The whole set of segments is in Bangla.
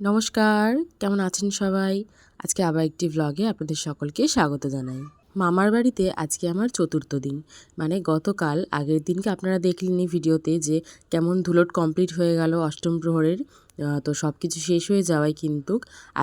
নমস্কার কেমন আছেন সবাই? আজকে আবার একটি ব্লগে আপনাদের সকলকে স্বাগত জানাই। মামার বাড়িতে আজকে আমার চতুর্থ দিন। মানে গতকাল আগের দিনকে আপনারা দেখলেনই ভিডিওতে যে কেমন ধুলোট কমপ্লিট হয়ে গেল অষ্টম প্রহরের। তো সব কিছু শেষ হয়ে যাওয়ায় কিন্তু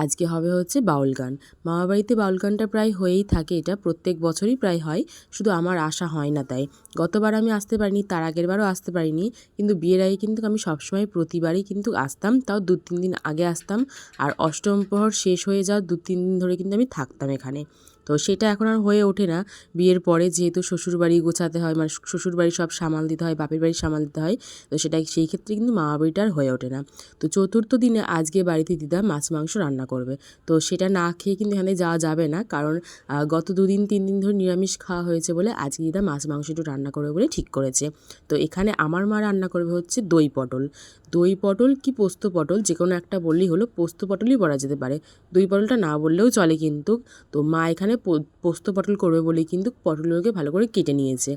আজকে হবে হচ্ছে বাউল গান। মামার বাড়িতে বাউল গানটা প্রায় হয়েই থাকে, এটা প্রত্যেক বছরই প্রায় হয়। শুধু আমার আশা হয় না তাই। গতবার আমি আসতে পারিনি, তার আগের বারও আসতে পারিনি। কিন্তু বিয়ের আগে কিন্তু আমি সবসময় প্রতিবারই কিন্তু আসতাম, তাও দু তিন দিন আগে আসতাম। আর অষ্টম প্রহর শেষ হয়ে যাওয়ার দু তিন দিন ধরে কিন্তু আমি থাকতাম এখানে। তো সেটা এখন আর হয়ে ওঠে না। বিয়ের পরে যেহেতু শ্বশুরবাড়ি গোছাতে হয় মানে শ্বশুরবাড়ি সব সামাল দিতে হয়, বাপের বাড়ি সামাল দিতে হয়, তো সেটা সেই ক্ষেত্রে কিন্তু মামা বাড়িটা আর হয়ে ওঠে না। তো চতুর্থ দিনে আজকে বাড়িতে দিদা মাছ, মাংস রান্না করবে। তো সেটা না খেয়ে কিন্তু এখানে যাওয়া যাবে না, কারণ গত দুদিন, তিন দিন ধরে নিরামিষ খাওয়া হয়েছে বলে আজকে দিদা মাছ, মাংস একটু রান্না করবে বলে ঠিক করেছে। তো এখানে আমার মা রান্না করবে হচ্ছে দই পটল। দই পটল কি পোস্ত পটল? যে কোনো একটা বললেই হলো, পোস্ত পটলই বলা যেতে পারে। দই পটলটা না বললেও চলে কিন্তু। তো মা এখানে পো- পোস্ত পটল করবে বলে কিন্তু পটলগুলোকে ভালো করে কেটে নিয়েছে।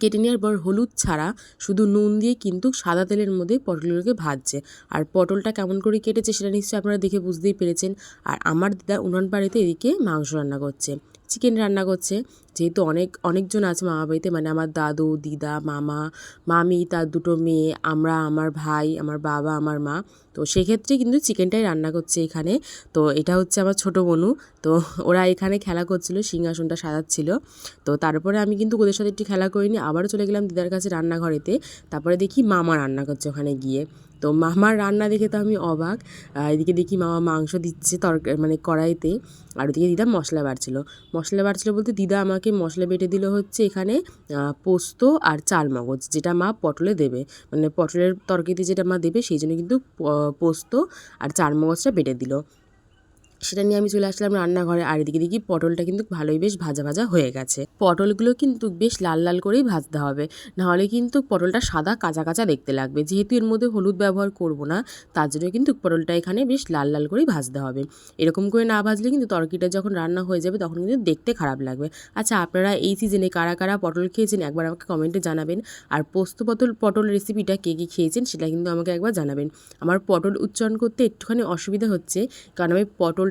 কেটে নেওয়ার পর হলুদ ছাড়া শুধু নুন দিয়ে কিন্তু সাদা তেলের মধ্যে পটলগুলোকে ভাজছে। আর পটলটা কেমন করে কেটেছে সেটা নিশ্চয়ই আপনারা দেখে বুঝতেই পেরেছেন। আর আমার দিদা উনান বাড়িতে এদিকে মাংস রান্না করছে। চিকেন রান্না করছে। যেহেতু অনেক, অনেকজন আছে মামা বাড়িতে মানে আমার দাদু, দিদা, মামা, মামি, তার দুটো মেয়ে, আমরা, আমার ভাই, আমার বাবা, আমার মা। তো সেক্ষেত্রে কিন্তু চিকেনটাই রান্না করছে এখানে। তো এটা হচ্ছে আমার ছোটো বনু। তো ওরা এখানে খেলা করছিল, সিংহাসনটা সাজাচ্ছিল। তো তারপরে আমি কিন্তু ওদের সাথে একটু খেলা করিনি। আবারও চলে গেলাম দিদার কাছে রান্নাঘরেতে। তারপরে দেখি মামা রান্না করছে ওখানে গিয়ে। তো মামার রান্না দেখে তো আমি অবাক। এদিকে দেখি মামা মাংস দিচ্ছে তরকারি মানে কড়াইতে, আর ওদিকে দিদা মশলা বাড়ছিল। মশলা বাড়ছিল বলতে দিদা আমাকে মশলা বেটে দিল হচ্ছে এখানে পোস্ত আর চাল মগজ, যেটা মা পটলে দেবে। মানে পটলের তরকারিতে যেটা মা দেবে, সেই জন্য কিন্তু পোস্ত আর চাল মগজটা বেটে দিল। সেটা নিয়ে আমি চলে আসলাম রান্নাঘরে। আর এদিকে দেখি পটলটা কিন্তু ভালোই বেশ ভাজা ভাজা হয়ে গেছে। পটলগুলো কিন্তু বেশ লাল লাল করেই ভাজতে হবে। নাহলে কিন্তু পটলটা সাদা কাঁচা কাঁচা দেখতে লাগবে। যেহেতু এর মধ্যে হলুদ ব্যবহার করব না, তার জন্য কিন্তু পটলটা এখানে বেশ লাল লাল করেই ভাজতে হবে। এরকম করে না ভাজলে কিন্তু তরকারিটা যখন রান্না হয়ে যাবে, তখন কিন্তু দেখতে খারাপ লাগবে। আচ্ছা আপনারা এই সিজনে কারা কারা পটল খেয়েছেন একবার আমাকে কমেন্টে জানাবেন। আর পোস্ত পটল পটল রেসিপিটা কে কী খেয়েছেন সেটা কিন্তু আমাকে একবার জানাবেন। আমার পটল উচ্চারণ করতে একটুখানি অসুবিধা হচ্ছে, কারণ আমি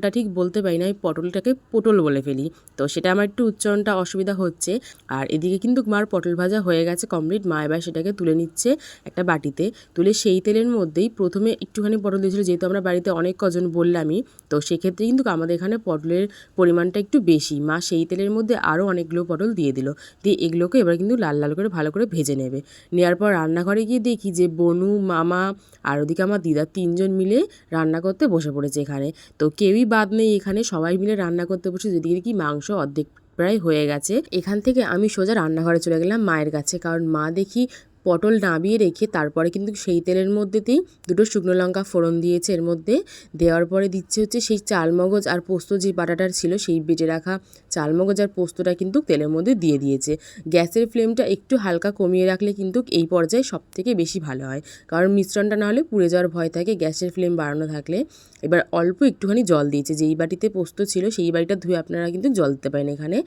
পটলটা ঠিক বলতে পারি না, আমি পটলটাকে পটল বলে ফেলি। তো সেটা আমার একটু উচ্চারণটা অসুবিধা হচ্ছে। আর এদিকে কিন্তু মার পটল ভাজা হয়ে গেছে কমপ্লিট মা এবার সেটাকে তুলে নিচ্ছে একটা বাটিতে। তুলে সেই তেলের মধ্যেই প্রথমে একটুখানি পটল দিয়েছিল, যেহেতু আমরা বাড়িতে অনেক কজন বললামই। তো সেক্ষেত্রে কিন্তু আমাদের এখানে পটলের পরিমাণটা একটু বেশি। মা সেই তেলের মধ্যে আরও অনেকগুলো পটল দিয়ে দিল। দিয়ে এগুলোকে এবার কিন্তু লাল লাল করে ভালো করে ভেজে নেবে। নেওয়ার পর রান্নাঘরে গিয়ে দেখি যে বনু, মামা আর ওদিকে আমার দিদা তিনজন মিলে রান্না করতে বসে পড়েছে এখানে। তো কেউই বাদ নেই, এখানে সবাই মিলে রান্না করতে বসে যেদিকে কি মাংস অর্ধেক প্রায় হয়ে গেছে। এখান থেকে আমি সোজা রান্নাঘরে চলে গেলাম মায়ের কাছে, কারণ মা দেখি পটল নামিয়ে রেখে তারপরে কিন্তু সেই তেলের মধ্যেতেই দুটো শুকনো লঙ্কা ফোড়ন দিয়েছে। এর মধ্যে দেওয়ার পরে দিচ্ছে হচ্ছে সেই চালমগজ আর পোস্ত যে বাটাটার ছিল সেই বেটে রাখা চালমগজ আর পোস্তটা কিন্তু তেলের মধ্যে দিয়ে দিয়েছে। গ্যাসের ফ্লেমটা একটু হালকা কমিয়ে রাখলে কিন্তু এই পর্যায়ে সব থেকে বেশি ভালো হয়। কারণ মিশ্রণটা না হলে পুড়ে যাওয়ার ভয় থাকে, গ্যাসের ফ্লেম বাড়ানো থাকলে। এবার অল্প একটুখানি জল দিয়েছে। যেই বাটিতে পোস্ত ছিল সেই বাটিটা ধুয়ে আপনারা কিন্তু জল দিতে পারেন এখানে।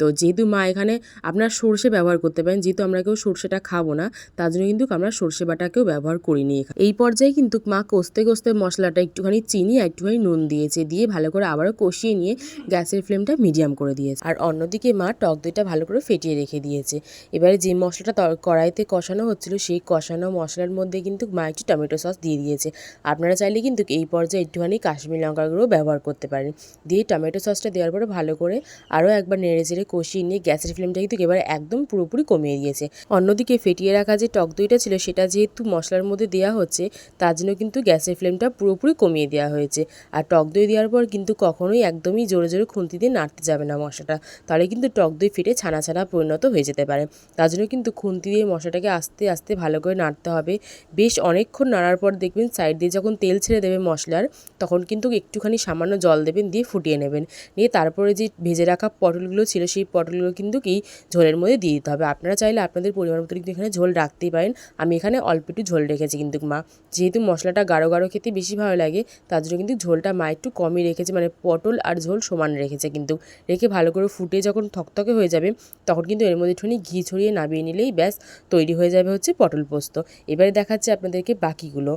তো যেহেতু মা এখানে আপনার সর্ষে ব্যবহার করতে পারেন, যেহেতু আমরা কেউ সর্ষেটা খাব না তার জন্য কিন্তু আমরা সর্ষে বাটাকেও ব্যবহার করিনি এখানে এই পর্যায়ে কিন্তু মা কষতে কষতে মশলাটা একটুখানি চিনি আর একটুখানি নুন দিয়েছে, দিয়ে ভালো করে আবারও কষিয়ে নিয়ে গ্যাসের ফ্লেমটা মিডিয়াম করে দিয়েছে। আর অন্যদিকে মা টক দইটা ভালো করে ফেটিয়ে রেখে দিয়েছে। এবারে যে মশলাটা কড়াইতে কষানো হচ্ছিল, সেই কষানো মশলার মধ্যে কিন্তু মা একটু টমেটো সস দিয়ে দিয়েছে। আপনারা চাইলে কিন্তু এই পর্যায়ে একটুখানি কাশ্মীর লঙ্কার গুঁড়ো ব্যবহার করতে পারেন। দিয়ে টমেটো সসটা দেওয়ার পরে ভালো করে আরও একবার নেড়ে চেড়ে কষিয়ে নিয়ে গ্যাসের ফ্লেমটা কিন্তু এবার একদম পুরোপুরি কমিয়ে দিয়েছে। অন্যদিকে ফেটিয়ে রাখা যে টক দইটা ছিল সেটা যেহেতু মশলার মধ্যে দেওয়া হচ্ছে, তার জন্য কিন্তু গ্যাসের ফ্লেমটা পুরোপুরি কমিয়ে দেওয়া হয়েছে। আর টক দই দেওয়ার পর কিন্তু কখনোই একদমই জোরে জোরে খুন্তি দিয়ে নাড়তে যাবে না মশলাটা। তাহলে কিন্তু টক দই ফেটে ছানা ছানা পরিণত হয়ে যেতে পারে। তার জন্য কিন্তু খুন্তি দিয়ে মশলাটাকে আস্তে আস্তে ভালো করে নাড়তে হবে। বেশ অনেকক্ষণ নাড়ার পর দেখবেন সাইড দিয়ে যখন তেল ছেড়ে দেবে মশলার, তখন কিন্তু একটুখানি সামান্য জল দেবেন, দিয়ে ফুটিয়ে নেবেন। নিয়ে তারপরে যে ভেজে রাখা পটলগুলো ছিল, সেই পটলগুলো কিন্তু কি ঝোলের মধ্যে দিয়ে দিতে হবে। আপনারা চাইলে আপনাদের পরিমাণ মতো কিন্তু এখানে ঝোল রাখতেই পারেন। আমি এখানে অল্প একটু ঝোল রেখেছি কিন্তু মা। যেহেতু মশলাটা গাঢ় গাঢ় খেতে বেশি ভালো লাগে, তার জন্য কিন্তু ঝোলটা মা একটু কমই রেখেছে। মানে পটল আর ঝোল সমান রেখেছে কিন্তু। রেখে ভালো করে ফুটে যখন থকথকে হয়ে যাবে, তখন কিন্তু এর মধ্যে একটুখানি ঘি ছড়িয়ে নামিয়ে নিলেই ব্যাস, তৈরি হয়ে যাবে হচ্ছে পটল পোস্ত। এবারে দেখাচ্ছে আপনাদেরকে বাকিগুলো।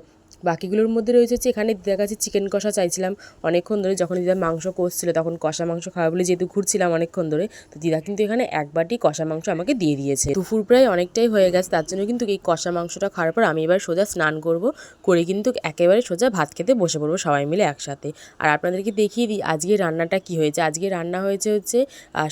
বাকিগুলোর মধ্যে রয়েছে হচ্ছে, এখানে দিদার কাছে চিকেন কষা চাইছিলাম অনেকক্ষণ ধরে। যখন দিদা মাংস কষছিল, তখন কষা মাংস খাওয়া বলে যেহেতু ঘুরছিলাম অনেকক্ষণ ধরে, তো দিদা কিন্তু এখানে এক বাটি কষা মাংস আমাকে দিয়ে দিয়েছে। দুপুর প্রায় অনেকটাই হয়ে গেছে, তার জন্য কিন্তু এই কষা মাংসটা খাওয়ার পর আমি এবার সোজা স্নান করব, করে কিন্তু একেবারে সোজা ভাত খেতে বসে পড়ব সবাই মিলে একসাথে। আর আপনাদেরকে দেখিয়ে দিই আজকে রান্নাটা কি হয়েছে। আজকে রান্না হয়েছে হচ্ছে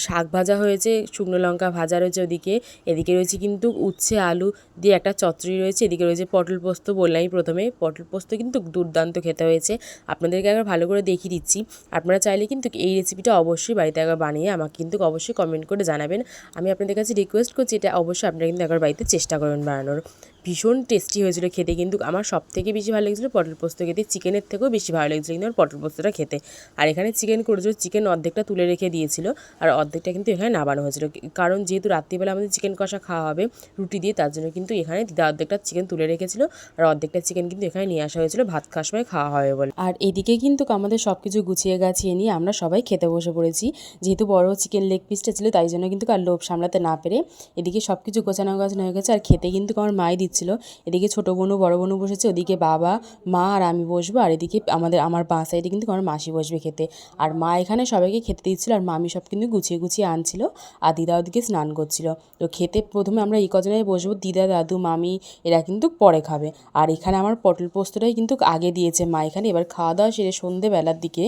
শাক ভাজা হয়েছে, শুকনো লঙ্কা ভাজা রয়েছে ওদিকে, এদিকে রয়েছে কিন্তু উচ্ছে আলু দিয়ে একটা চচ্চড়ি রয়েছে, এদিকে রয়েছে পটল পোস্ত বললামই প্রথমে, পটল পোস্ত কিন্তু দুর্দান্ত খেতে হয়েছে। আপনাদেরকে একবার ভালো করে দেখিয়ে দিচ্ছি। আপনারা চাইলে কিন্তু এই রেসিপিটা অবশ্যই বাড়িতে একবার বানিয়ে আমাকে কিন্তু অবশ্যই কমেন্ট করে জানাবেন। আমি আপনাদের কাছে রিকোয়েস্ট করছি, এটা অবশ্যই আপনারা কিন্তু একবার বাড়িতে চেষ্টা করবেন বানানোর। ভীষণ টেস্টি হয়েছিল খেতে। কিন্তু আমার সব থেকে বেশি ভালো লেগেছিলো পটল পোস্ত খেতে। চিকেনের থেকেও বেশি ভালো লেগেছিলো কিন্তু আমার পটল পোস্তটা খেতে। আর এখানে চিকেন করেছিল চিকেন অর্ধেকটা তুলে রেখে দিয়েছিল। আর অর্ধেকটা কিন্তু এখানে নামানো হয়েছিল। কারণ যেহেতু রাত্রিবেলা আমাদের চিকেন কষা খাওয়া হবে, রুটি দিয়ে, তার জন্য কিন্তু এখানে দিদা অর্ধেকটা চিকেন তুলে রেখেছিল। আর অর্ধেকটা চিকেন কিন্তু এখানে নিয়ে আসা হয়েছিল ভাত খাওয়ার সময় খাওয়া হবে বলে। আর এদিকে কিন্তু আমাদের সব কিছু গুছিয়ে গাছিয়ে নিয়ে আমরা সবাই খেতে বসে পড়েছি। যেহেতু বড় চিকেন লেগ পিসটা ছিল, তাই জন্য কিন্তু আর লোভ সামলাতে না পেরে এদিকে সব কিছু গোছানো গাছানো হয়ে গেছে। আর খেতে কিন্তু আমার মাই দিচ্ছিল এদিকে ছোটো বোনও বড় বোনও বসেছে, ওদিকে বাবা, মা আর আমি বসবো, আর এদিকে আমাদের, আমার বাঁ সাইডে কিন্তু আমার মাসি বসবে খেতে। আর মা এখানে সবাইকে খেতে দিচ্ছিল, আর মামি সব কিন্তু গুছিয়ে গুছিয়ে আনছিল, আর দিদা ওদিকে স্নান করছিল। তো খেতে প্রথমে আমরা এই কজনে বসবো, দিদা, দাদু, মামি, এরা কিন্তু পরে খাবে। আর এখানে আমার পটল পোস্তটাই কিন্তু আগে দিয়েছে মা এখানে। এবার খাওয়া দাওয়া সেরে সন্ধেবেলার দিকে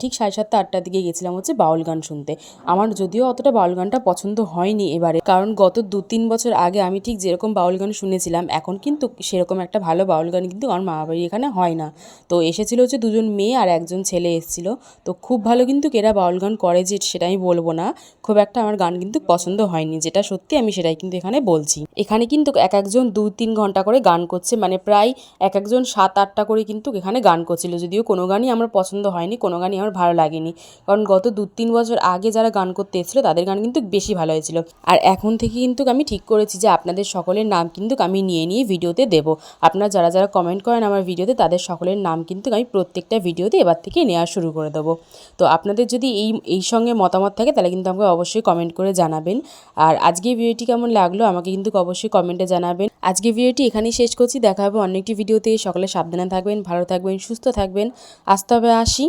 ঠিক সাড়ে সাতটা, আটটার দিকে গেছিলাম হচ্ছে বাউল গান শুনতে। আমার যদিও অতটা বাউল গানটা পছন্দ হয়নি এবারে, কারণ গত দু তিন বছর আগে আমি ঠিক যেরকম বাউল গান শুনেছিলাম এখন কিন্তু সেরকম একটা ভালো বাউল গান কিন্তু আমার মা বাড়ি এখানে হয় না। তো এসেছিল হচ্ছে দুজন মেয়ে আর একজন ছেলে এসেছিল। তো খুব ভালো কিন্তু এরা বাউল গান করে যে সেটা আমি বলব না। খুব একটা আমার গান কিন্তু পছন্দ হয়নি। যেটা সত্যি আমি সেটাই কিন্তু এখানে বলছি। এখানে কিন্তু এক একজন দু তিন ঘণ্টা করে গান করছে। মানে প্রায় এক একজন সাত আটটা করে কিন্তু এখানে গান করছিল। যদিও কোনো গানই আমার পছন্দ হয়নি, কোনো গানই আমার ভালো লাগেনি। কারণ গত দু তিন বছর আগে যারা গান করতে এসেছিল তাদের গান কিন্তু বেশি ভালো হয়েছিল। আর এখন থেকে কিন্তু আমি ঠিক করেছি যে আপনাদের সকলের নাম কিন্তু আমি নিয়ে নিয়ে ভিডিওতে দেবো। আপনারা যারা যারা কমেন্ট করেন আমার ভিডিওতে, তাদের সকলের নাম কিন্তু আমি প্রত্যেকটা ভিডিওতে এবার থেকে নেওয়া শুরু করে দেবো। তো আপনাদের যদি এই এই সঙ্গে মতামত থাকে, তাহলে কিন্তু আমাকে অবশ্যই কমেন্ট করে জানাবেন। আর আজকে ভিডিওটি কেমন লাগল, আমাকে কিন্তু অবশ্যই কমেন্টে জানাবেন। আজকে ভিডিওটি এখানেই শেষ করছি, দেখা হবে অন্য একটি ভিডিওতে। সকলে সাবধানে থাকবেন, ভালো থাকবেন, সুস্থ থাকবেন। আসতে হবে আসি।